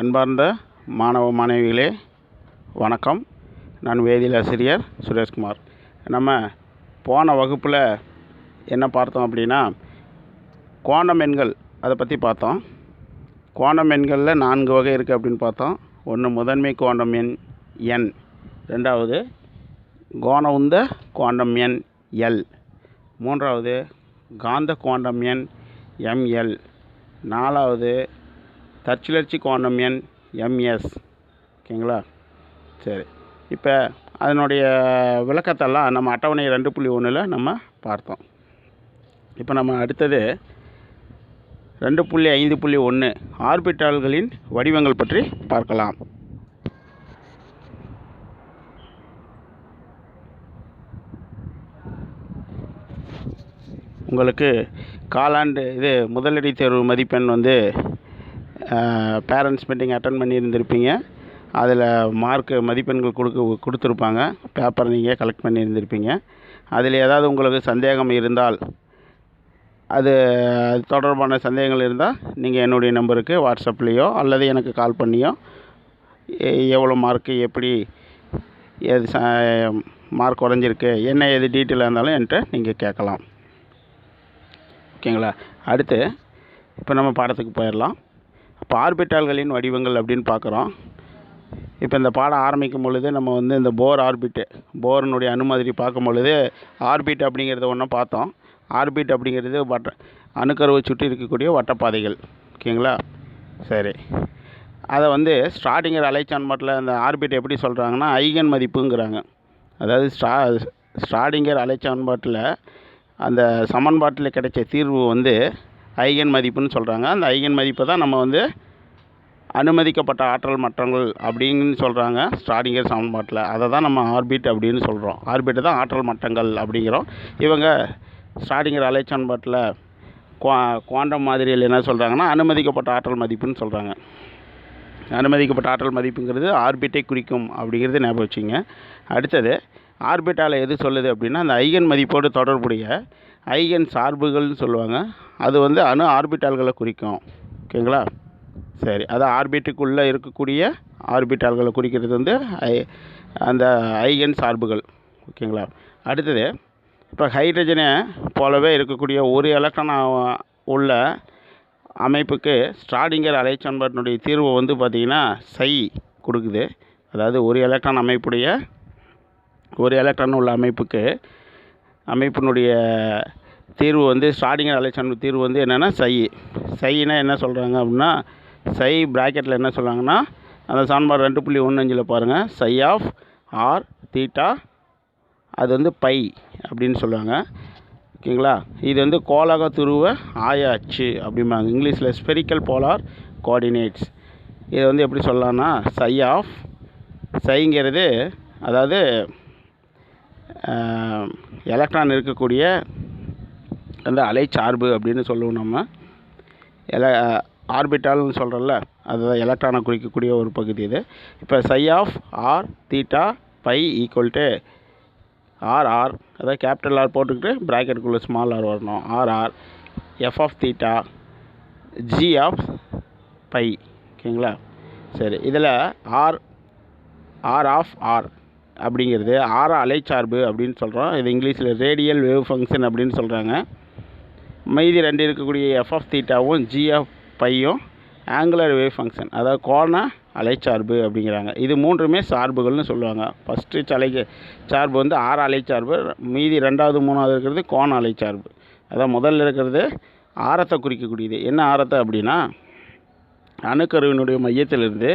அன்பார்ந்த மாணவ மாணவிகளே வணக்கம். நான் வேதியியல் ஆசிரியர் சுரேஷ்குமார். நம்ம போன வகுப்பில் என்ன பார்த்தோம் அப்படின்னா கோணம் எண்கள் அதை பற்றி பார்த்தோம். கோணம் எண்களில் நான்கு வகை இருக்குது அப்படின்னு பார்த்தோம். ஒன்று முதன்மை கோணம் எண் என் ரெண்டாவது கோண உந்த கோண்டம் எண் எல். மூன்றாவது காந்த கோண்டம் எண் எம்எல் நாலாவது தற்சுழற்சி குவாண்டம் எண் எம்எஸ் ஓகேங்களா? சரி. இப்போ அதனுடைய விளக்கத்தெல்லாம் நம்ம அட்டவணை ரெண்டு புள்ளி ஒன்றில் நம்ம பார்த்தோம். இப்போ நம்ம அடுத்தது ரெண்டு புள்ளி ஐந்து புள்ளி ஒன்று ஆர்பிட்டால்களின் வடிவங்கள் பற்றி பார்க்கலாம். உங்களுக்கு காலாண்டு இது முதலடி தேர்வு மதிப்பெண் வந்து பேரண்ட்ஸ் மீட்டிங் அட்டன் பண்ணியிருந்திருப்பீங்க. அதில் மார்க்கு மதிப்பெண்கள் கொடுக்க கொடுத்துருப்பாங்க. பேப்பர் நீங்கள் கலெக்ட் பண்ணியிருந்திருப்பீங்க. அதில் ஏதாவது உங்களுக்கு சந்தேகம் இருந்தால் அது அது தொடர்பான சந்தேகங்கள் இருந்தால் நீங்கள் என்னுடைய நம்பருக்கு வாட்ஸ்அப்லேயோ அல்லது எனக்கு கால் பண்ணியோ எவ்வளோ மார்க்கு எப்படி எது ச மார்க் குறைஞ்சிருக்கு என்ன எது டீட்டெயிலாக இருந்தாலும் என்கிட்ட நீங்கள் கேட்கலாம். ஓகேங்களா? அடுத்து இப்போ நம்ம பாடத்துக்கு போயிடலாம். இப்போ ஆர்பிட்டால்களின் வடிவங்கள் அப்படின்னு பார்க்குறோம். இப்போ இந்த பாடம் ஆரம்பிக்கும் பொழுது நம்ம வந்து இந்த போர் ஆர்பிட்டு போரனுடைய அணுமாதிரி பார்க்கும் பொழுது ஆர்பிட் அப்படிங்கிறத ஒன்று பார்த்தோம். ஆர்பிட் அப்படிங்கிறது வட்ட அணுக்கருவை சுற்றி இருக்கக்கூடிய வட்டப்பாதைகள். ஓகேங்களா? சரி. அதை வந்து ஸ்டார்டிங்கர் அலைச்சான்பாட்டில் அந்த ஆர்பிட் எப்படி சொல்கிறாங்கன்னா ஐகன் மதிப்புங்கிறாங்க. அதாவது ஸ்டா ஸ்டார்டிங்கர் அலைச்சான்பாட்டில் அந்த சமன்பாட்டில் கிடைச்ச தீர்வு வந்து ஐகன் மதிப்புன்னு சொல்கிறாங்க அந்த ஐகன் மதிப்பை தான் நம்ம வந்து அனுமதிக்கப்பட்ட ஆற்றல் மட்டங்கள் அப்படின்னு சொல்கிறாங்க ஸ்டார்டிங்கர் சமன்பாட்டில். அதை தான் நம்ம ஆர்பிட் அப்படின்னு சொல்கிறோம் ஆர்பிட் தான் ஆற்றல் மட்டங்கள் அப்படிங்கிறோம். இவங்க ஸ்டார்டிங்கர் அலைச்சமன்பாட்டில் குவா குவாண்டம் மாதிரியில் என்ன சொல்கிறாங்கன்னா அனுமதிக்கப்பட்ட ஆற்றல் மதிப்புன்னு சொல்கிறாங்க அனுமதிக்கப்பட்ட ஆற்றல் மதிப்புங்கிறது ஆர்பிட்டை குறிக்கும் அப்படிங்கிறது ஞாபகம் வச்சுங்க அடுத்தது ஆர்பிட்டால் எது சொல்லுது அப்படின்னா அந்த ஐகன் மதிப்போடு தொடர்புடைய ஐகன் சார்புகள்னு சொல்லுவாங்க. அது வந்து அணு ஆர்பிட்டால்களை குறிக்கும். ஓகேங்களா? சரி. அது ஆர்பிட்டுக்குள்ளே இருக்கக்கூடிய ஆர்பிட்டால்களை குறிக்கிறது வந்து ஐ அந்த ஐகன் சார்புகள். ஓகேங்களா? அடுத்தது இப்போ ஹைட்ரஜனை போலவே இருக்கக்கூடிய ஒரு எலக்ட்ரான் உள்ள அமைப்புக்கு ஸ்டார்டிங்கர் அலைச்சம்பட்டினுடைய தீர்வு வந்து பார்த்திங்கன்னா சை கொடுக்குது. அதாவது ஒரு எலக்ட்ரான் அமைப்புடைய ஒரு எலக்ட்ரான் உள்ள அமைப்புக்கு அமைப்பினுடைய தீர்வு வந்து ஸ்டார்டிங்கர் அலைச்சன் தீர்வு வந்து என்னென்னா சை சைனா என்ன சொல்கிறாங்க அப்படின்னா சை ப்ராக்கெட்டில் என்ன சொல்கிறாங்கன்னா அந்த சான்பார் ரெண்டு புள்ளி ஒன்று அஞ்சில் பாருங்கள் சை ஆஃப் ஆர் தீட்டா அது வந்து பை அப்படின்னு சொல்லுவாங்க ஓகேங்களா? இது வந்து கோலக துருவ ஆய அச்சு அப்படிம்பாங்க. இங்கிலீஷில் ஸ்பெரிக்கல் போலார் கோஆர்டினேட்ஸ் இதை வந்து எப்படி சொல்லலாம்னா சை ஆஃப் சைங்கிறது அதாவது எலக்ட்ரான் இருக்கக்கூடிய அந்த அலைச்சார்பு அப்படின்னு சொல்லுவோம் நம்ம. எல ஆர்பிட்டால்னு சொல்கிறோம்ல அதுதான் எலக்ட்ரானை குறிக்கக்கூடிய ஒரு பகுதி இது. இப்போ psi of R theta phi equal to R R அதாவது கேபிட்டல் ஆர் போட்டுக்கிட்டு ப்ராக்கெட்டுக்குள்ளே ஸ்மால் ஆர் வரணும். R R F of theta G of phi ஓகேங்களா? சரி இதில் ஆர் ஆர் ஆஃப் ஆர் அப்படிங்கிறது ஆர அலைச்சார்பு அப்படின்னு சொல்கிறோம் இது இங்கிலீஷில் ரேடியல் வேவ் ஃபங்க்ஷன் அப்படின்னு சொல்கிறாங்க மீதி ரெண்டு இருக்கக்கூடிய எஃப் ஆஃப் தீட்டாவும் ஜி ஆஃப் பையும் ஆங்குலர் வேவ் ஃபங்க்ஷன் அதாவது கோண அலைச்சார்பு அப்படிங்கிறாங்க. இது மூன்றுமே சார்புகள்னு சொல்லுவாங்க. ஃபஸ்ட்டு சலை சார்பு வந்து ஆற அலைச்சார்பு மீதி ரெண்டாவது மூணாவது இருக்கிறது கோண அலைச்சார்பு. அதான் முதல்ல இருக்கிறது ஆரத்தை குறிக்கக்கூடியது. என்ன ஆரத்தை அப்படின்னா அணுக்கருவினுடைய மையத்திலிருந்து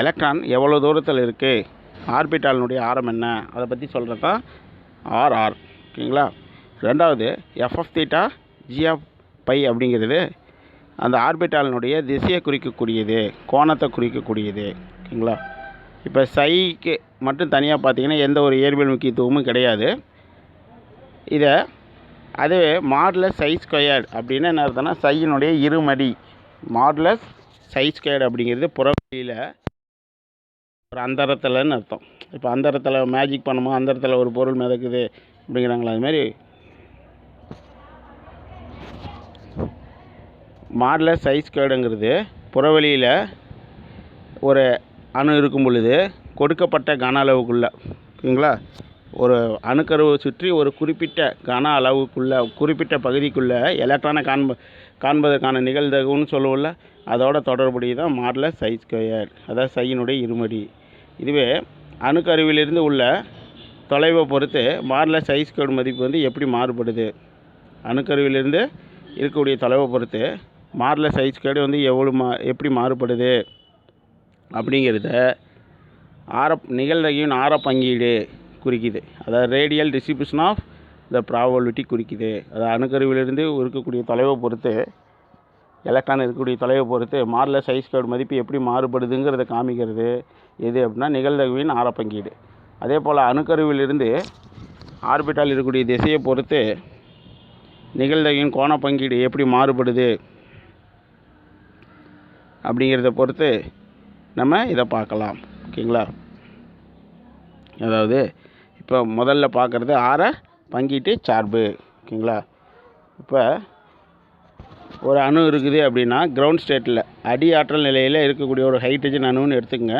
எலக்ட்ரான் எவ்வளோ தூரத்தில் இருக்குது ஆர்பிட்டாலினுடைய ஆரம் என்ன? அதை பற்றி சொல்கிறது தான் ஆர்ஆர் ஓகேங்களா? ரெண்டாவது எஃப்எஃப் தீட்டா ஜிஎஃப் பை அப்படிங்கிறது அந்த ஆர்பிட்டாலினுடைய திசையை குறிக்கக்கூடியது கோணத்தை குறிக்கக்கூடியது. ஓகேங்களா? இப்போ சைக்கு மட்டும் தனியாக பார்த்தீங்கன்னா எந்த ஒரு இயற்பியல் முக்கியத்துவமும் கிடையாது. இதை அதுவே மாடுலஸ் சை ஸ்கொயர்டு அப்படின்னு என்ன அர்த்தம்னா சையினுடைய இருமடி. மாடுலஸ் சை ஸ்கொயர்டு அப்படிங்கிறது புறவெளியில் ஒரு அந்தரத்தில்னு அர்த்தம். இப்போ அந்தரத்தில் மேஜிக் பண்ணுமோ? அந்தரத்தில் ஒரு பொருள் மிதக்குது அப்படிங்கிறாங்களா அதுமாரி மாடலர் சைஸ் கேடுங்கிறது புறவெளியில் ஒரு அணு இருக்கும் பொழுது கொடுக்கப்பட்ட கன அளவுக்குள்ளே ஓகேங்களா ஒரு அணுக்கருவை சுற்றி ஒரு குறிப்பிட்ட கன அளவுக்குள்ளே குறிப்பிட்ட பகுதிக்குள்ளே எலக்ட்ரானை காண்ப காண்பதற்கான நிகழ்தகவுன்னு சொல்லுவோம்ல அதோட தொடர்புடைய தான் மாடலர் சைஸ் ஸ்கொயர் அதாவது சையினுடைய இருமடி. இதுவே அணுக்கருவிலிருந்து உள்ள தொலைவை பொறுத்து மாடலர் சைஸ் கோடு மதிப்பு வந்து எப்படி மாறுபடுது? அணுக்கருவிலிருந்து இருக்கக்கூடிய தொலைவை பொறுத்து மாடலர் சைஸ் ஸ்கொயர் வந்து எவ்வளோ மா எப்படி மாறுபடுது? அப்படிங்கிறத ஆர நிகழ்தகையின் ஆர பங்கீடு குறிக்குது. அதாவது radial distribution of the probability குறிக்குது. அது அணுக்கருவிலிருந்து இருக்கக்கூடிய தொலைவை பொறுத்து எலக்ட்ரான் இருக்கக்கூடிய தொலைவை பொறுத்து மாறில் சைஸ் கோடு மதிப்பு எப்படி மாறுபடுதுங்கிறத காமிக்கிறது. எது அப்படின்னா நிகழ்தகவின் ஆர பங்கீடு அதே போல் அணுக்கருவிலிருந்து ஆர்பிட்டால் இருக்கக்கூடிய திசையை பொறுத்து நிகழ்தகையின் கோண பங்கீடு எப்படி மாறுபடுது அப்படிங்கிறத பொறுத்து நம்ம இதை பார்க்கலாம். ஓகேங்களா? அதாவது இப்போ முதல்ல பார்க்குறது ஆற பங்கீட்டு சார்பு. ஓகேங்களா? இப்போ ஒரு அணு இருக்குது அப்படின்னா கிரவுண்ட் ஸ்டேட்டில் அடி ஆற்றல் நிலையில் இருக்கக்கூடிய ஒரு ஹைட்ரஜன் அணுன்னு எடுத்துக்கங்க.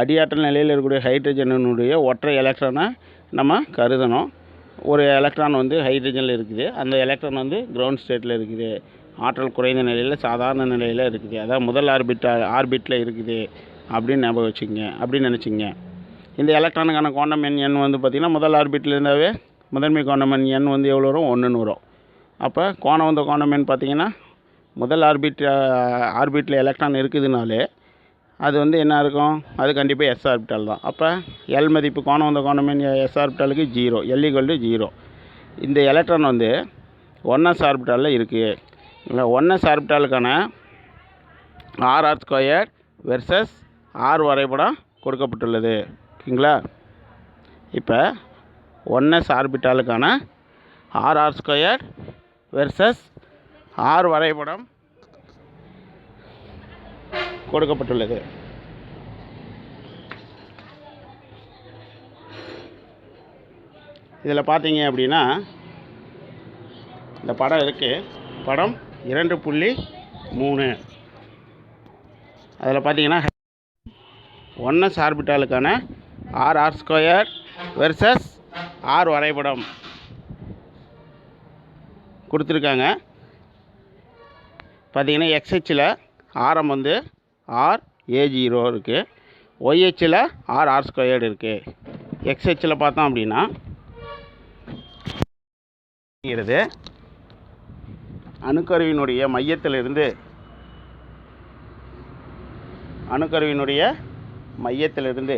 அடி ஆற்றல் நிலையில் இருக்கக்கூடிய ஹைட்ரஜன் அணுடைய ஒற்றை எலக்ட்ரானை நம்ம கருதணும். ஒரு எலக்ட்ரான் வந்து ஹைட்ரஜனில் இருக்குது. அந்த எலக்ட்ரான் வந்து கிரவுண்ட் ஸ்டேட்டில் இருக்குது. ஆற்றல் குறைந்த நிலையில் சாதாரண நிலையில் இருக்குது. அதாவது முதல் ஆர்பிட் ஆர்பிட்டில் இருக்குது அப்படின்னு ஞாபகம் வச்சுக்கங்க. அப்படின்னு நினச்சிங்க இந்த எலக்ட்ரானுக்கான குவாண்டம் எண் எண் வந்து பார்த்திங்கன்னா முதல் ஆர்பிட்டில் இருந்தாவே முதன்மை குவாண்டம் எண் எண் வந்து எவ்வளோ வரும்? ஒன்றுன்னு வரும் அப்போ கோணம் வந்த குவாண்டம் எண் பார்த்திங்கன்னா முதல் ஆர்பிட் ஆர்பிட்டில் எலக்ட்ரான் இருக்குதுனாலே அது வந்து என்ன இருக்கும்? அது கண்டிப்பாக எஸ் ஆர்பிட்டால் தான். அப்போ எல் மதிப்பு கோணம் வந்த quantum S ஆர்பிட்டாலுக்கு zero L equal to zero. இந்த எலக்ட்ரான் வந்து ஒன்எஸ் ஆர்பிட்டாலில் இருக்குது இல்லை one S ஆர்பிட்டாலுக்கான R R square versus R வரைபடம் கொடுக்கப்பட்டுள்ளது. ஓகேங்களா? இப்போ one S ஆர்பிட்டாலுக்கான R R square versus R வரைபடம் கொடுக்கப்பட்டுள்ளது. இதில் பார்த்தீங்க அப்படின்னா இந்த படம் இருக்குது படம் இரண்டு புள்ளி மூணு. அதில் பார்த்தீங்கன்னா one S ஆர்பிட்டாலுக்கான R R square versus R வரைபடம் கொடுத்துருக்காங்க. பார்த்தீங்கன்னா எக்ஸ்ஹெச்சில் ஆரம் வந்து ஆர் ஏ ஜீரோ இருக்குது ஒய்ஹெச்சில் ஆர் ஆர் ஸ்கொயர்டு இருக்குது எக்ஸ்ஹெச்சில் பார்த்தோம் அப்படின்னா அணுக்கருவினுடைய மையத்திலிருந்து அணுக்கருவினுடைய மையத்திலிருந்து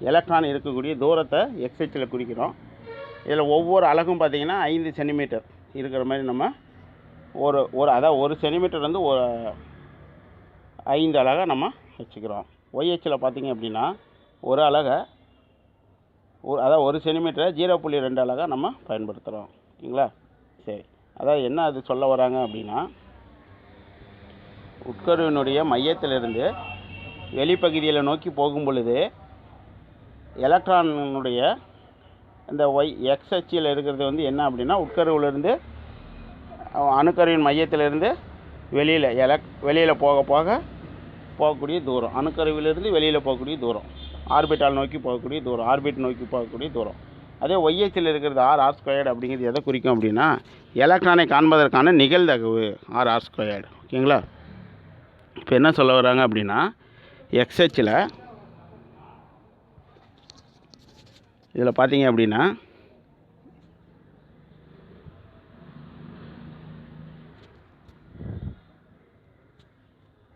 எலக்ட்ரான் இருக்கக்கூடிய தூரத்தை எக்ஸ்ஹெச்சில் குறிக்கிறோம். இதில் ஒவ்வொரு அழகும் பார்த்தீங்கன்னா ஐந்து சென்டிமீட்டர் இருக்கிற மாதிரி நம்ம ஒரு ஒரு அதான் ஒரு சென்டிமீட்டர் வந்து ஒரு ஐந்து அலகை நம்ம வச்சுக்கிறோம். ஒய்ஹெச்சில் பார்த்திங்க அப்படின்னா ஒரு அலகை ஒரு அதான் ஒரு சென்டிமீட்டரை ஜீரோ புள்ளி ரெண்டு அழகாக நம்ம பயன்படுத்துகிறோம் ஓகேங்களா சரி. அதாவது என்ன அது சொல்ல வராங்க அப்படின்னா உட்கருவினுடைய மையத்திலிருந்து வெளிப்பகுதியில் நோக்கி போகும் பொழுது எலக்ட்ரானுடைய இந்த ஒய் எக்ஸ் அச்சில் இருக்கிறது வந்து என்ன அப்படின்னா உட்கருவிலிருந்து அணுக்கருவின் மையத்திலிருந்து வெளியில் எலக் வெளியில் போக போக போகக்கூடிய தூரம். அணுக்கருவிலிருந்து வெளியில் போகக்கூடிய தூரம். ஆர்பிட்டால் நோக்கி போகக்கூடிய தூரம். ஆர்பிட் நோக்கி போகக்கூடிய தூரம். அதே ஒய்எச்சில் இருக்கிறது ஆர் ஆர் ஸ்கொயர்டு அப்படிங்கிறது எதை குறிக்கும் அப்படின்னா எலக்ட்ரானை காண்பதற்கான நிகழ்தகவு ஆர் ஆர் ஸ்கொயர்டு ஓகேங்களா இப்போ என்ன சொல்ல வராங்க அப்படின்னா எக்ஸ்ஹெச்சில் இதில் பார்த்தீங்க அப்படின்னா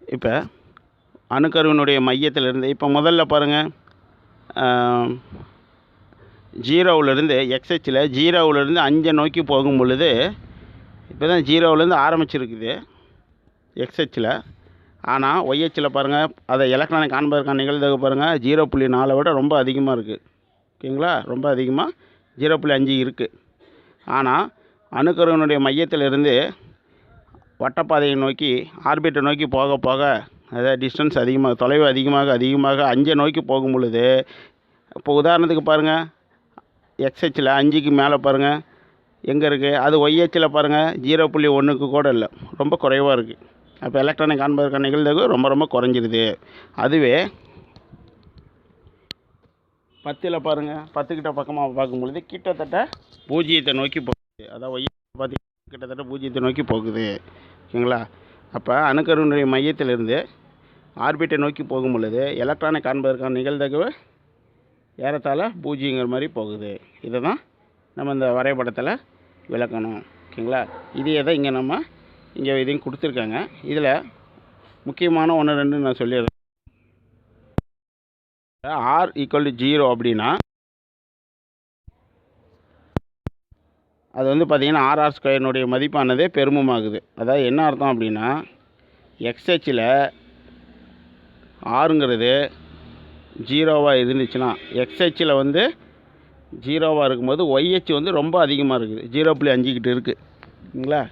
இப்போ அணுக்கருவினுடைய மையத்திலிருந்து இப்போ முதல்ல பாருங்கள் ஜீரோவிலேருந்து எக்ஸ்ஹெச்சில் ஜீரோவிலேருந்து அஞ்சை நோக்கி போகும் பொழுது இப்போ தான் ஜீரோவிலேருந்து ஆரம்பிச்சிருக்குது எக்ஸ்ஹெச்சில் ஆனால் ஒய்ஹெச்சில் பாருங்கள் அதை எலக்ட்ரானை காண்பதற்கான நிகழ்தகவு பாருங்கள் ஜீரோ புள்ளி நாலை விட ரொம்ப அதிகமாக இருக்குது ஓகேங்களா? ரொம்ப அதிகமாக ஜீரோ புள்ளி அஞ்சு இருக்குது ஆனால் அணுக்கருவினுடைய மையத்திலிருந்து வட்டப்பாதையை நோக்கி ஆர்பிட்டை நோக்கி போக போக அதாவது டிஸ்டன்ஸ் அதிகமாக தொலைவு அதிகமாக அதிகமாக அஞ்சை நோக்கி போகும் பொழுது இப்போ உதாரணத்துக்கு பாருங்கள் எக்ஸ்ஹெச்சில் அஞ்சுக்கு மேலே பாருங்கள் எங்கே இருக்குது அது ஒய்ஹெச்சில் பாருங்கள் ஜீரோ புள்ளி ஒன்றுக்கு கூட இல்லை ரொம்ப குறைவாக இருக்குது அப்போ எலக்ட்ரானிக் காண்பதற்கான நிகழ்ந்தது ரொம்ப ரொம்ப குறைஞ்சிருது. அதுவே பத்தில் பாருங்கள் பத்துக்கிட்ட பக்கமாக பார்க்கும்பொழுது கிட்டத்தட்ட பூஜ்ஜியத்தை நோக்கி போகுது. அதாவது ஒய் பார்த்து கிட்டத்தட்ட பூஜ்ஜியத்தை நோக்கி போகுது. ஓகேங்களா? அப்போ அணுக்கருனுடைய மையத்திலிருந்து ஆர்பிட்டை நோக்கி போகும் பொழுது எலக்ட்ரானை காண்பதற்கான நிகழ்தகவு ஏறத்தாழ பூஜ்ஜியங்கிற மாதிரி போகுது. இதை தான் நம்ம இந்த வரைபடத்தில் விளக்கணும். ஓகேங்களா? இதே தான் இங்கே நம்ம இங்கே இதையும் கொடுத்துருக்காங்க. இதில் முக்கியமான ஒன்று ரெண்டு நான் சொல்லிடுறேன். ஆர் ஈக்குவல் டு ஜீரோ அப்படின்னா அது வந்து பார்த்திங்கன்னா ஆர்ஆர் ஸ்கொயரினுடைய மதிப்பானது பெருமமாகுது. அதாவது என்ன அர்த்தம் அப்படின்னா எக்ஸ்ஹெச்சில் ஆறுங்கிறது ஜீரோவாக இருந்துச்சுன்னா எக்ஸ்ஹெச்சில் வந்து ஜீரோவாக இருக்கும்போது ஒய்ஹெச் வந்து ரொம்ப அதிகமாக இருக்குது. ஜீரோ புள்ளி அஞ்சுக்கிட்டு இருக்குது சரிங்களா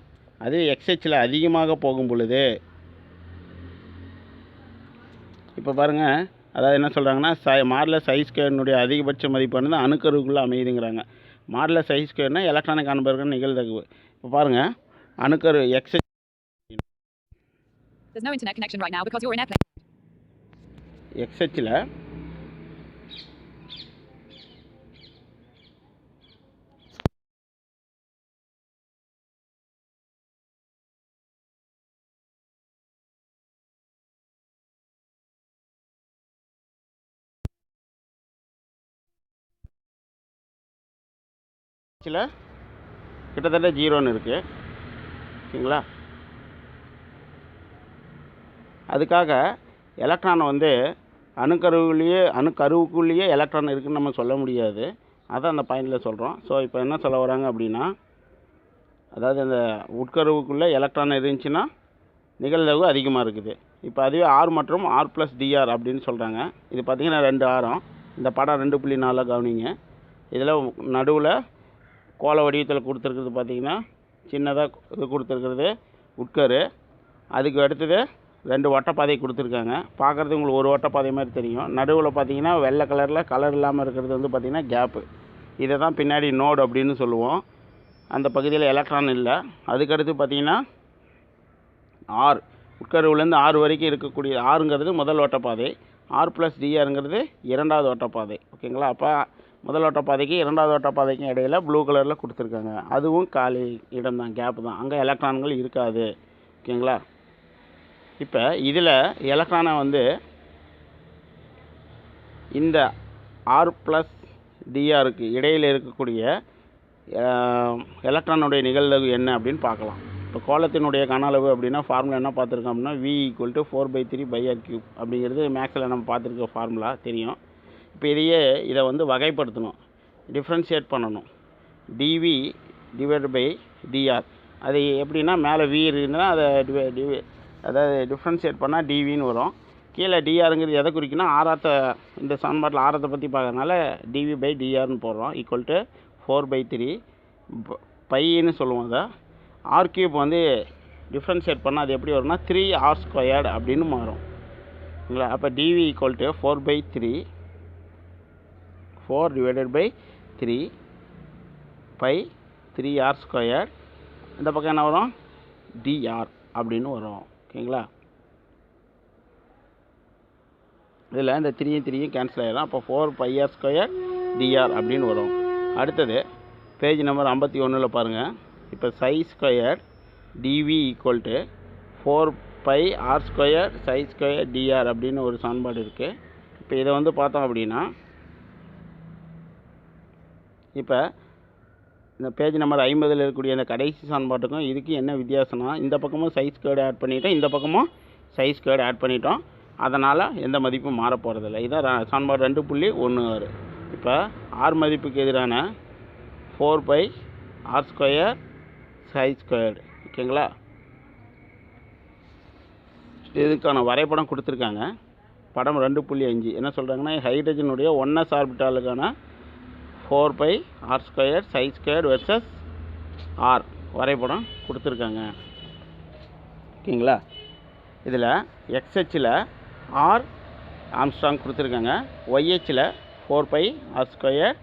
அது எக்ஸ்ஹெச்சில் அதிகமாக போகும் பொழுது இப்போ பாருங்கள் அதாவது என்ன சொல்கிறாங்கன்னா சை மாரில் சைஸ் அதிகபட்ச மதிப்பானது அணுக்கருவுக்குள்ளே அமையுதுங்கிறாங்க. மாடலர் சைஸ் ஸ்கொயர்னால் எலக்ட்ரானிக் அனுபவர்கள் நிகழ்தகவு. இப்போ பாருங்கள் அணுக்கரு எக்ஸ் There's சில கிட்டத்தட்ட ஜீரோன்னு இருக்குது ஓகேங்களா? அதுக்காக எலக்ட்ரானை வந்து அணுக்கருவுலேயே அணுக்கருவுக்குள்ளேயே எலக்ட்ரான் இருக்குதுன்னு நம்ம சொல்ல முடியாது. அதான் அந்த பாயிண்டில் சொல்கிறோம் ஸோ இப்போ என்ன சொல்ல வராங்க அப்படின்னா அதாவது அந்த உட்கருவுக்குள்ளே எலக்ட்ரான் இருந்துச்சுன்னா நிகழ்தகவு அதிகமாக இருக்குது. இப்போ அதுவே ஆர் மற்றும் ஆர் ப்ளஸ் டிஆர் அப்படின்னு சொல்கிறாங்க இது பார்த்திங்கன்னா ரெண்டு ஆரம். இந்த படம் ரெண்டு புள்ளி நாலில் கவனிங்க. இதில் நடுவில் கோல வடிவத்தில் கொடுத்துருக்குறது பார்த்திங்கன்னா சின்னதாக இது கொடுத்துருக்குறது உட்கரு. அதுக்கு அடுத்தது ரெண்டு ஒட்டப்பாதை கொடுத்துருக்காங்க. பார்க்குறது உங்களுக்கு ஒரு ஒட்டப்பாதை மாதிரி தெரியும். நடுவில் பார்த்தீங்கன்னா வெள்ளை கலரில் கலர் இல்லாமல் இருக்கிறது வந்து பார்த்திங்கன்னா கேப்பு இதை தான் பின்னாடி நோடு அப்படின்னு சொல்லுவோம். அந்த பகுதியில் எலக்ட்ரான் இல்லை. அதுக்கடுத்து பார்த்திங்கன்னா ஆர் உட்கருவுலேருந்து ஆறு வரைக்கும் இருக்கக்கூடிய ஆறுங்கிறது முதல் ஓட்டப்பாதை ஆர் ப்ளஸ் டிஆருங்கிறது இரண்டாவது ஓட்டப்பாதை ஓகேங்களா? அப்போ முதல் ஓட்டப்பாதைக்கு இரண்டாவது ஓட்டப்பாதைக்கும் இடையில ப்ளூ கலரில் கொடுத்துருக்காங்க. அதுவும் காலி இடம் தான் கேப்பு தான். அங்கே எலக்ட்ரான்கள் இருக்காது. ஓகேங்களா? இப்போ இதில் எலக்ட்ரானை வந்து இந்த ஆர் ப்ளஸ் டிஆருக்கு இடையில் இருக்கக்கூடிய எலக்ட்ரானுடைய நிகழ்வு என்ன அப்படின்னு பார்க்கலாம். இப்போ கோலத்தினுடைய கன அளவு அப்படின்னா ஃபார்முலா என்ன பார்த்துருக்கோம் அப்படின்னா V equal to four by three pi R cube அப்படிங்கிறது மேக்ஸில் நம்ம பார்த்துருக்க ஃபார்முலா தெரியும். பெரிய இதை வந்து வகைப்படுத்தணும். டிஃப்ரென்ஷியேட் பண்ணணும். டிவி டிவைட் பை டிஆர் அது எப்படின்னா மேலே வி இருக்குன்னா அதை டிவை டிவி அதாவது டிஃப்ரென்ஷியேட் பண்ணால் டிவின்னு வரும். கீழே டிஆருங்கிறது எதை குறிக்குன்னா ஆரத்தை இந்த சமன்பாட்டில் ஆரத்தை பற்றி பார்க்கறதுனால டிவி பை டிஆர்னு போடுறோம். Equal to four by three பைன்னு சொல்லுவோம் அதை. ஆர் கியூப் வந்து டிஃப்ரென்ஷியேட் பண்ணால் அது எப்படி வரும்னா த்ரீ ஆர் ஸ்கொயர்டு அப்படின்னு மாறும். இல்லைங்களா? அப்போ d v equal to four pi three four divided by three pi three r square இந்த பக்கம் என்ன வரும்? டிஆர் அப்படின்னு வரும். ஓகேங்களா? இதில் இந்த த்ரீயும் த்ரீயும் கேன்சல் ஆகிடும் அப்போ four pi r square dr அப்படின்னு வரும். அடுத்தது பேஜ் நம்பர் ஐம்பத்தி ஒன்றில் பாருங்கள் இப்போ psi square d v equal to four pi r square psi square d r அப்படின்னு ஒரு சமன்பாடு இருக்குது இப்போ இதை வந்து பார்த்தோம் அப்படின்னா இப்போ இந்த பேஜ் நம்பர் ஐம்பதில் இருக்கக்கூடிய அந்த கடைசி சமன்பாட்டுக்கும் இதுக்கு என்ன வித்தியாசம்னா இந்த பக்கமும் சைஸ் கேர்டு ஆட் பண்ணிவிட்டோம் இந்த பக்கமும் சைஸ் கேர்டு ஆட் பண்ணிட்டோம். அதனால் எந்த மதிப்பும் மாற போகிறதில்ல இதான் சான்பாடு சமன்பாடு ரெண்டு புள்ளி ஒன்று ஆறு. இப்போ ஆர் மதிப்புக்கு எதிரான four pi r square psi squared ஓகேங்களா? இதுக்கான வரைபடம் கொடுத்துருக்காங்க. படம் ரெண்டு புள்ளி அஞ்சு. என்ன சொல்கிறாங்கன்னா ஹைட்ரஜனுடைய oneness ஆர்பிட்டாலுக்கான four pi r square psi square versus r வரைபடம் கொடுத்துருக்காங்க. ஓகேங்களா? இதில் எக்ஸ்ஹெச்சில் ஆர் ஆம்ஸ்ட்ராங் கொடுத்துருக்காங்க. ஒய்ஹெச்சில் four pi r square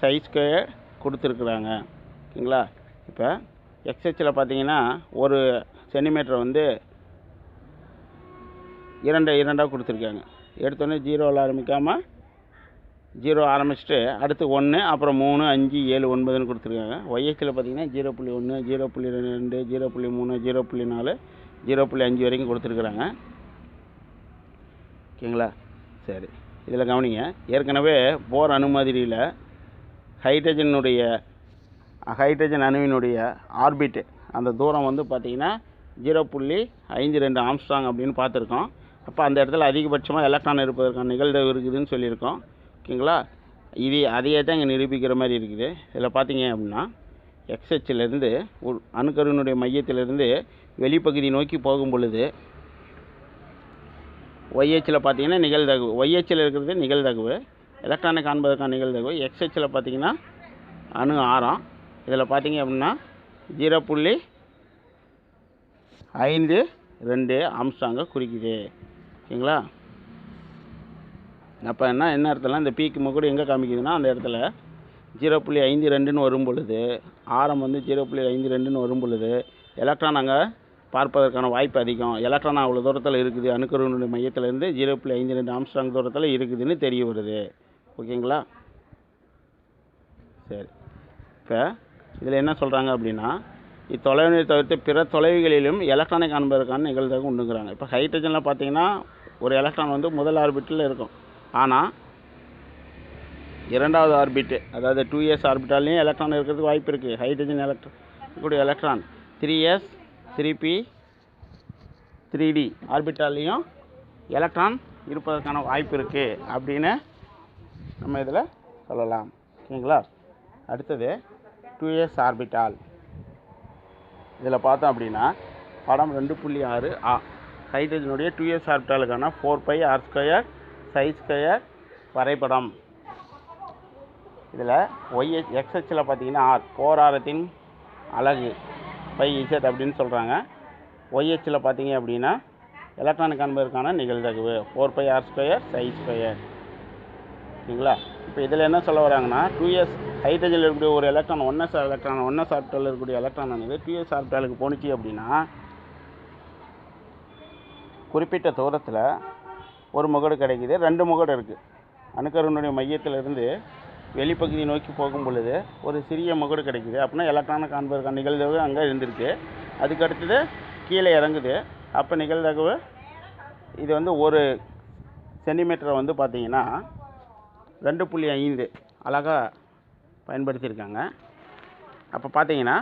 psi square கொடுத்துருக்குறாங்க. ஓகேங்களா? இப்போ எக்ஸ்ஹெச்சில் பார்த்தீங்கன்னா ஒரு சென்டிமீட்டர் வந்து இரண்டு இரண்டாக கொடுத்துருக்காங்க. எடுத்தோடனே ஜீரோவில் ஆரம்பிக்காமல் ஜீரோ ஆரம்பிச்சுட்டு அடுத்து ஒன்று அப்புறம் மூணு அஞ்சு ஏழு ஒன்பதுன்னு கொடுத்துருக்காங்க. ஒய்ஹெச்சில் பார்த்தீங்கன்னா ஜீரோ புள்ளி ஒன்று ஜீரோ புள்ளி ரெண்டு ஜீரோ புள்ளி மூணு ஜீரோ புள்ளி நாலு ஜீரோ புள்ளி அஞ்சு வரைக்கும் கொடுத்துருக்குறாங்க. ஓகேங்களா? சரி இதில் கவனிங்க. ஏற்கனவே போர் அணுமாதிரியில் ஹைட்ரஜனுடைய ஹைட்ரஜன் அணுவினுடைய ஆர்பிட் அந்த தூரம் வந்து பார்த்திங்கன்னா ஜீரோ புள்ளி ஐந்து ரெண்டு ஆம்ஸ்ட்ராங் அப்படின்னு பார்த்துருக்கோம். அப்போ அந்த இடத்துல அதிகபட்சமாக எலக்ட்ரான் இருப்பதற்கான நிகழ்தகவு இருக்குதுன்னு சொல்லியிருக்கோம். ஓகேங்களா? இது அதையே தான் இங்கே நிரூபிக்கிற மாதிரி இருக்குது. இதில் பார்த்தீங்க அப்படின்னா எக்ஸ்ஹெச்சிலேருந்து அணுக்கருவினுடைய மையத்திலிருந்து வெளிப்பகுதி நோக்கி போகும் பொழுது ஒய்ஹெச்சில் பார்த்தீங்கன்னா நிகழ்தகவு. ஒய்ஹெச்சில் இருக்கிறது நிகழ்தகவு. எலக்ட்ரானை காண்பதற்கான நிகழ்தகவு. எக்ஸ்ஹெச்சில் பார்த்தீங்கன்னா அணு ஆரம். இதில் பார்த்தீங்க அப்படின்னா ஜீரோ புள்ளி ஐந்து ரெண்டு அம்சாங்க குறிக்குது. ஓகேங்களா? அப்போ என்ன என்ன இடத்துல? இந்த பீக்கு முகடு எங்கே காமிக்குதுன்னா அந்த இடத்துல ஜீரோ புள்ளி ஐந்து ரெண்டுன்னு வரும் பொழுது ஆரம் வந்து ஜீரோ புள்ளி ஐந்து ரெண்டுன்னு வரும் பொழுது எலக்ட்ரான் அங்கே பார்ப்பதற்கான வாய்ப்பு அதிகம். எலக்ட்ரான் அவ்வளோ தூரத்தில் இருக்குது. அணுக்கருவினுடைய மையத்திலேருந்து ஜீரோ புள்ளி ஐந்து ரெண்டு ஆம்ஸ்ட்ராங் தூரத்தில் இருக்குதுன்னு தெரிய வருது. ஓகேங்களா? சரி. இப்போ இதில் என்ன சொல்கிறாங்க அப்படின்னா இத்தொலைவினை தவிர்த்து பிற தொலைவுகளிலும் எலக்ட்ரானை காண்பதற்கான நிகழ்தகவு உண்டுங்கிறாங்க. இப்போ ஹைட்ரஜனில் பார்த்தீங்கன்னா ஒரு எலக்ட்ரான் வந்து முதல் ஆர்பிட்டில் இருக்கும். ஆனால் இரண்டாவது ஆர்பிட்டு அதாவது டூ இயர்ஸ் ஆர்பிட்டாலையும் எலக்ட்ரான் இருக்கிறதுக்கு வாய்ப்பு இருக்குது ஹைட்ரஜன் எலக்ட்ரான் கூட electron three s three p three d ஆர்பிட்டாலையும் electron இருப்பதற்கான வாய்ப்பு இருக்குது அப்படின்னு நம்ம இதில் சொல்லலாம். ஓகேங்களா? அடுத்தது டூ இயர்ஸ் ஆர்பிட்டால் இதில் பார்த்தோம் அப்படின்னா படம் ரெண்டு புள்ளி ஆறு ஆ ஹைட்ரஜனுடைய two years ஆர்பிட்டாலுக்கான four pi r square psi square வரைபடம். இதில் ஒய்ஹெச் எக்ஸ்எச்சில் பார்த்தீங்கன்னா ஆர் போராரத்தின் அழகு பை இசட் அப்படின்னு சொல்கிறாங்க ஒய்ஹெச்சில் பார்த்தீங்க அப்படின்னா எலக்ட்ரானிக் அன்பதற்கான நிகழ்தகவு four pi r square psi square ஓகேங்களா இப்போ இதில் என்ன சொல்ல வராங்கன்னா டூ இயர்ஸ் ஹைட்ரஜனில் இருக்கக்கூடிய ஒரு electron one s electron one s இருக்கக்கூடிய எலக்ட்ரான் ஆனது டூ எஸ் போணுச்சு அப்படின்னா குறிப்பிட்ட தூரத்தில் ஒரு முகடு கிடைக்குது ரெண்டு முகடு இருக்குது அணுக்கருனுடைய மையத்திலிருந்து வெளிப்பகுதி நோக்கி போகும் பொழுது ஒரு சிறிய முகடு கிடைக்குது. அப்படின்னா எலக்ட்ரானை காண்பதற்கான நிகழ்தகவு அங்கே இருந்திருக்கு. அதுக்கு அடுத்தது கீழே இறங்குது. அப்போ நிகழ்தகவு இது வந்து ஒரு சென்டிமீட்டரை வந்து பார்த்தீங்கன்னா ரெண்டு புள்ளி ஐந்து அழகாக பயன்படுத்தியிருக்காங்க. அப்போ பார்த்தீங்கன்னா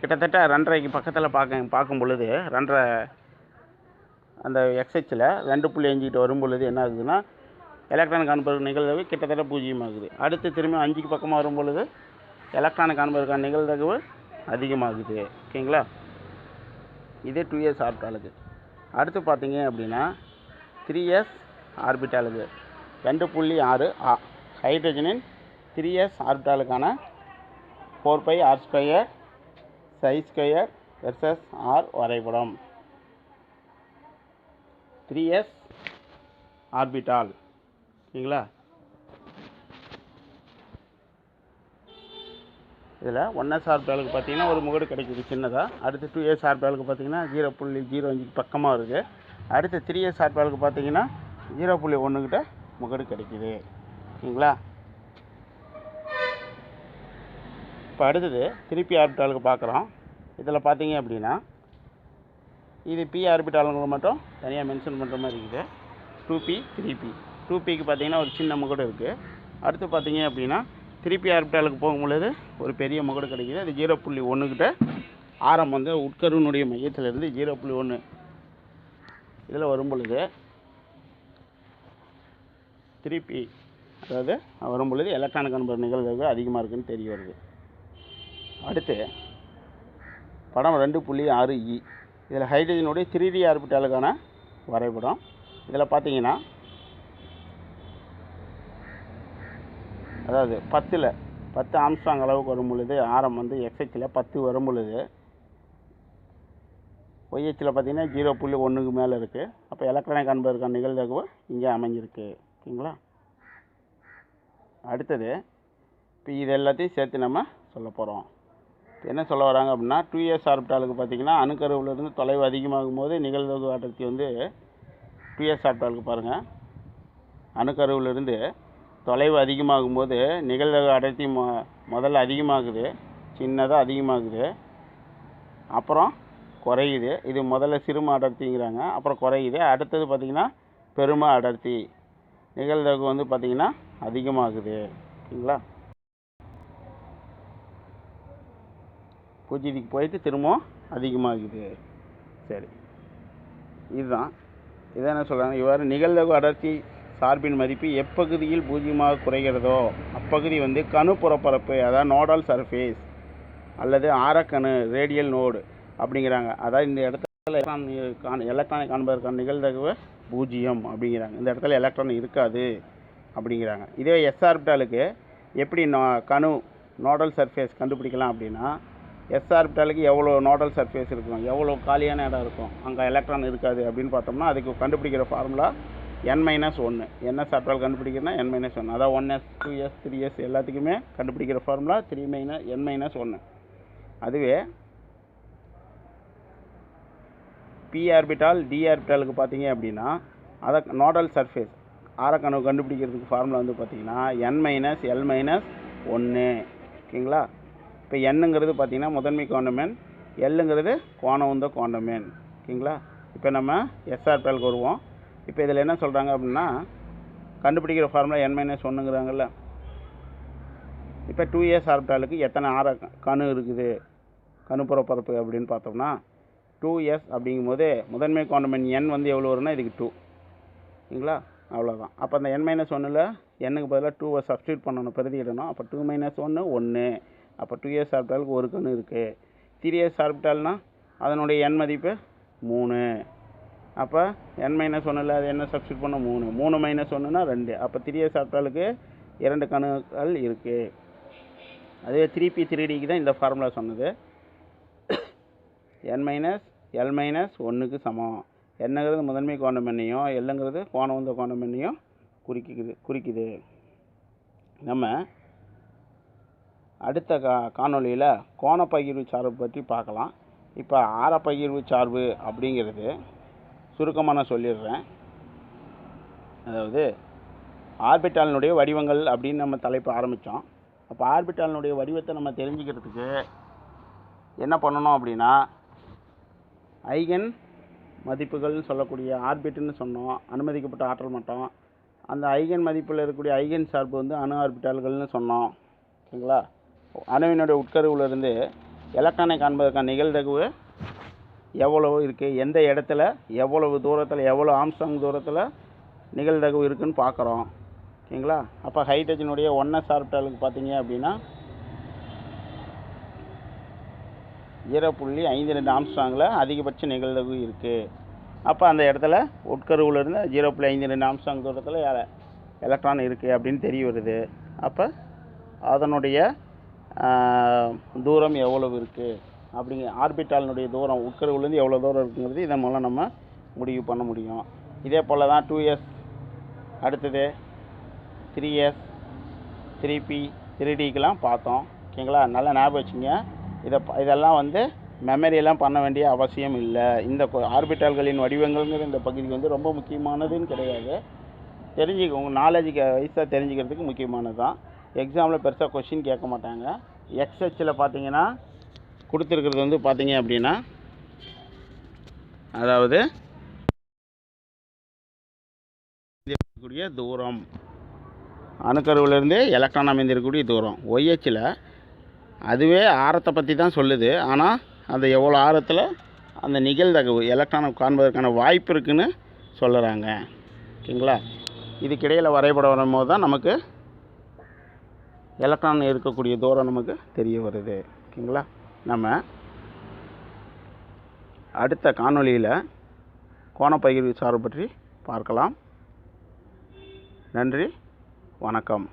கிட்டத்தட்ட ரெண்டரைக்கு பக்கத்தில் பார்க்க பார்க்கும் பொழுது ரெண்டரை அந்த எக்ஸ்ஹெச்சில் ரெண்டு புள்ளி அஞ்சுக்கிட்ட வரும் பொழுது என்ன ஆகுதுன்னா எலக்ட்ரானிக் காண்பதற்கு நிகழ்தகவு கிட்டத்தட்ட பூஜ்ஜியமாகுது. அடுத்து திரும்பி அஞ்சுக்கு பக்கமாக வரும் பொழுது எலக்ட்ரானிக் காண்பதற்கான நிகழ்தகவு அதிகமாகுது. ஓகேங்களா? இதே டூ இயர்ஸ் ஆர்பிட்டாலுக்கு அடுத்து பார்த்தீங்க அப்படின்னா த்ரீ இயர்ஸ் ஆர்பிட்டாலுக்கு ரெண்டு புள்ளி ஆறு ஆ ஹைட்ரஜனின் three years ஆர்பிட்டாலுக்கான four pi r square psi square versus r வரைபடம். த்ரீ எஸ் ஆர்பிட்டால் ஓகேங்களா இதில் ஒன் எஸ் ஆர்பிட்டாலுக்கு பார்த்தீங்கன்னா ஒரு முகடு கிடைக்குது சின்னதாக அடுத்து டூ எஸ் ஆர்பிட்டாலுக்கு பார்த்தீங்கன்னா ஜீரோ புள்ளி ஜீரோ அஞ்சு பக்கமாக இருக்குது அடுத்து த்ரீ எஸ் ஆர்பிட்டாலுக்கு பார்த்தீங்கன்னா ஜீரோ புள்ளி ஒன்றுக்கிட்ட முகடு கிடைக்குது. ஓகேங்களா இப்போ அடுத்தது திருப்பி ஆர்பிட்டாலுக்கு பார்க்குறோம். இதில் பார்த்தீங்க அப்படின்னா இது பி ஆர்பிட்டாலுங்களுக்கு மட்டும் தனியாக மென்ஷன் பண்ணுற மாதிரி இருக்குது. Two p three p two பிக்கு பார்த்தீங்கன்னா ஒரு சின்ன முகடு இருக்குது அடுத்து பார்த்தீங்க அப்படின்னா த்ரீ பி ஆர்பிட்டாலுக்கு போகும்பொழுது ஒரு பெரிய முகடு கிடைக்கிது. அது ஜீரோ புள்ளி ஒன்றுக்கிட்ட ஆரம் வந்து உட்கருனுடைய மையத்திலிருந்து ஜீரோ புள்ளி ஒன்று இதில் வரும் பொழுது த்ரீ பி அதாவது வரும் பொழுது எலக்ட்ரானிக் அனுப்புகிற நிகழ்வுகள் அதிகமாக இருக்குதுன்னு தெரிய வருது. அடுத்து படம் ரெண்டு புள்ளி ஆறு இ இதில் ஹைட்ரஜனுடைய த்ரீ டி ஆர்பிட்டாலுக்கான வரைபடம். இதில் பார்த்தீங்கன்னா அதாவது பத்தில் பத்து ஆம்சாங் அளவுக்கு வரும் பொழுது ஆரம் வந்து எக்ஸ்ஹெச்சில் பத்து வரும் பொழுது ஒய்ஹெச்சில் பார்த்தீங்கன்னா ஜீரோ புள்ளி ஒன்றுக்கு மேலே இருக்குது அப்போ எலக்ட்ரானிக் காண்பதற்கான நிகழ்தகவு இங்கே அமைஞ்சிருக்கு. ஓகேங்களா? அடுத்தது இப்போ இது எல்லாத்தையும் சேர்த்து நம்ம சொல்ல போகிறோம். என்ன சொல்ல வராங்க அப்படின்னா டூ இயர்ஸ் ஆர்பிட்டாலுக்கு பார்த்தீங்கன்னா அணுக்கருவிலிருந்து தொலைவு அதிகமாகும் போது நிகழ்தகவு அடர்த்தி வந்து டூ இயர்ஸ் ஆர்பிட்டாலுக்கு பாருங்கள் அணுக்கருவிலிருந்து தொலைவு அதிகமாகும் போது நிகழ்தகவு அடர்த்தி மொ முதல்ல அதிகமாகுது சின்னதாக அதிகமாகுது அப்புறம் குறையுது. இது முதல்ல சிறும அடர்த்திங்கிறாங்க அப்புறம் குறையுது. அடுத்தது பார்த்திங்கன்னா பெரும அடர்த்தி நிகழ்தகவு வந்து பார்த்திங்கன்னா அதிகமாகுது. ஓகேங்களா? பூஜ்ஜியத்துக்கு போயிட்டு திரும்பவும் அதிகமாகுது. சரி. இதுதான். இதை என்ன சொல்கிறாங்க இவ்வாறு நிகழ்தகவு அடர்த்தி சார்பின் மதிப்பு எப்பகுதியில் பூஜ்ஜியமாக குறைகிறதோ அப்பகுதி வந்து கணு புறப்பரப்பு அதாவது நோடல் சர்ஃபேஸ் அல்லது ஆரக்கணு ரேடியல் நோடு அப்படிங்கிறாங்க. அதாவது இந்த இடத்துல எலக்ட்ரான் காண எலக்ட்ரானை காண்பதற்கான நிகழ்தகவு பூஜ்ஜியம் அப்படிங்கிறாங்க. இந்த இடத்துல எலக்ட்ரான் இருக்காது அப்படிங்கிறாங்க. இதே எஸ் ஆர்பிட்டாலுக்கு எப்படி நோ கணு நோடல் சர்ஃபேஸ் கண்டுபிடிக்கலாம் அப்படின்னா எஸ் ஆர்பிட்டாலுக்கு எவ்வளோ நோடல் சர்ஃபேஸ் இருக்கும் எவ்வளோ காலியான இடம் இருக்கும் அங்கே எலக்ட்ரான் இருக்காது அப்படின்னு பார்த்தோம்னா அதுக்கு கண்டுபிடிக்கிற ஃபார்முலா என் மைனஸ் ஒன்று என்எஸ் ஆர்பிட்டால் கண்டுபிடிக்கிறனா என் மைனஸ் ஒன்று அதாவது one s two s three s எல்லாத்துக்குமே கண்டுபிடிக்கிற formula three minus n minus ஒன்று அதுவே பி ஆர்பிட்டால் டி ஆர்பிட்டாலுக்கு பார்த்தீங்க அப்படின்னா அதை நோடல் சர்ஃபேஸ் ஆரக்கணவு கண்டுபிடிக்கிறதுக்கு ஃபார்முலா வந்து பார்த்திங்கன்னா என் மைனஸ் எல் மைனஸ் ஒன்று ஓகேங்களா? இப்போ என்னங்கிறது பார்த்திங்கன்னா முதன்மை குவாண்டமேன் எல்லுங்கிறது கோணம் உந்த குவாண்டமேன் ஓகேங்களா? இப்போ நம்ம எஸ்ஆர்பிஎலுக்கு வருவோம். இப்போ இதில் என்ன சொல்கிறாங்க அப்படின்னா கண்டுபிடிக்கிற ஃபார்முலா என் மைனஸ் ஒன்றுங்கிறாங்கல்ல இப்போ டூ இயர்ஸ் ஆர்பிட்டாலுக்கு எத்தனை ஆற கணு இருக்குது? கணுப்புற பரப்பு அப்படின்னு பார்த்தோம்னா டூ எஸ் அப்படிங்கும்போது முதன்மை கோணமென் என் வந்து எவ்வளோ வரும்னா இதுக்கு டூ சரிங்களா அவ்வளோதான் அப்போ அந்த என் மைனஸ் ஒன்றில் எண்ணுக்கு பதிலாக டூவை சப்ஸ்டியூட் பண்ணணும் பிரதியிடணும். அப்போ டூ மைனஸ் ஒன்று ஒன்று அப்போ டூ இயர்ஸ் ஆர்பிட்டாலுக்கு ஒரு கணு இருக்குது த்ரீ இயர்ஸ் ஆர்பிட்டால்னா அதனுடைய எண் மதிப்பு மூணு. அப்போ என் மைனஸ் ஒன்றில் அது என்ன சப்ஸ்டியூட் பண்ண? மூணு. மூணு மைனஸ் ஒன்றுனா ரெண்டு. அப்போ த்ரீ இயர்ஸ் ஆர்பிட்டாலுக்கு இரண்டு கணுக்கள் இருக்குது அதே த்ரீ பி த்ரீ டிக்கு தான் இந்த ஃபார்முலா சொன்னது. என் மைனஸ் எல் மைனஸ் ஒன்றுக்கு சமம். என்னங்கிறது முதன்மை கோணம் எண்ணையும் எல்லுங்கிறது கோணம் வந்த கோணம் எண்ணையும் குறிக்குது குறிக்குது. நம்ம அடுத்த கா காணொளியில் கோணப்பகிர்வு சார்பு பற்றி பார்க்கலாம். இப்போ ஆரப்பகிர்வு சார்பு அப்படிங்கிறது சுருக்கமாக நான் சொல்லிடுறேன். அதாவது ஆர்பிட்டாலினுடைய வடிவங்கள் அப்படின்னு நம்ம தலைப்பு ஆரம்பித்தோம் அப்போ ஆர்பிட்டாலினுடைய வடிவத்தை நம்ம தெரிஞ்சுக்கிறதுக்கு என்ன பண்ணணும் அப்படின்னா ஐகன் மதிப்புகள்னு சொல்லக்கூடிய ஆர்பிட்னு சொன்னோம். அனுமதிக்கப்பட்ட ஆற்றல் மட்டம். அந்த ஐகன் மதிப்பில் இருக்கக்கூடிய ஐகன் சார்பு வந்து அணு ஆர்பிட்டால்கள்னு சொன்னோம். ஓகேங்களா அணுவினுடைய உட்கருவிலிருந்து எலக்ட்ரானை காண்பதற்கான நிகழ்தகவு எவ்வளவு இருக்குது எந்த இடத்துல? எவ்வளவு தூரத்தில்? எவ்வளோ ஆம்ஸ்டாங் தூரத்தில் நிகழ்தகவு இருக்குதுன்னு பார்க்குறோம். ஓகேங்களா? அப்போ ஹைட்ரஜனுடைய ஒன்னஸ் ஆர்பிட்டலுக்கு பார்த்தீங்க அப்படின்னா ஜீரோ புள்ளி ஐந்து ரெண்டு ஆம்ஸ்டாங்கில் அதிகபட்ச நிகழ்தகவு இருக்குது அப்போ அந்த இடத்துல உட்கருவிலிருந்து ஜீரோ புள்ளி ஐந்து ரெண்டு ஆம்ஸ்டாங் தூரத்தில் எலக்ட்ரான் இருக்குது அப்படின்னு தெரிய வருது. அப்போ அதனுடைய தூரம் எவ்வளவு இருக்குது அப்படிங்க ஆர்பிட்டாலினுடைய தூரம் உட்கருவுலேருந்து எவ்வளோ தூரம் இருக்குங்கிறது இதன் மூலம் நம்ம முடிவு பண்ண முடியும். இதே போல் தான் டூ இயர்ஸ் அடுத்தது three s three p three டிக்கெலாம் பார்த்தோம். ஓகேங்களா? நல்லா ஞாபகம் வச்சுங்க. இதை இதெல்லாம் வந்து மெமரியெல்லாம் பண்ண வேண்டிய அவசியம் இல்லை. இந்த கொ- ஆர்பிட்டால்களின் வடிவங்கள்ங்கிற இந்த பகுதி வந்து ரொம்ப முக்கியமானதுன்னு கிடையாது. தெரிஞ்சுக்க உங்கள் நாலேஜுக்கு வயசாக தெரிஞ்சுக்கிறதுக்கு முக்கியமானது தான் எக்ஸாமில் பெருசாக கொஷின் கேட்க மாட்டாங்க. எக்ஸ்ஹெச்சில் பார்த்தீங்கன்னா கொடுத்துருக்கிறது வந்து பார்த்தீங்க அப்படின்னா அதாவது இருக்கக்கூடிய தூரம். அணுக்கருவிலேருந்து எலக்ட்ரான் அமைந்திருக்கக்கூடிய தூரம். ஒய்ஹெச்சில் அதுவே ஆரத்தை பற்றி தான் சொல்லுது. ஆனால் அந்த எவ்வளோ ஆரத்தில் அந்த நிகழ்தகவு எலக்ட்ரானை காண்பதற்கான வாய்ப்பு இருக்குதுன்னு சொல்லுறாங்க. ஓகேங்களா? இதுக்கிடையில் வரைபடம் வரும்போது தான் நமக்கு எலக்ட்ரான் இருக்கக்கூடிய தூரம் நமக்கு தெரிய வருது. ஓகேங்களா? நம்ம அடுத்த காணொளியில் கோணப்பகிர்வு சார்பு பற்றி பார்க்கலாம். நன்றி வணக்கம்.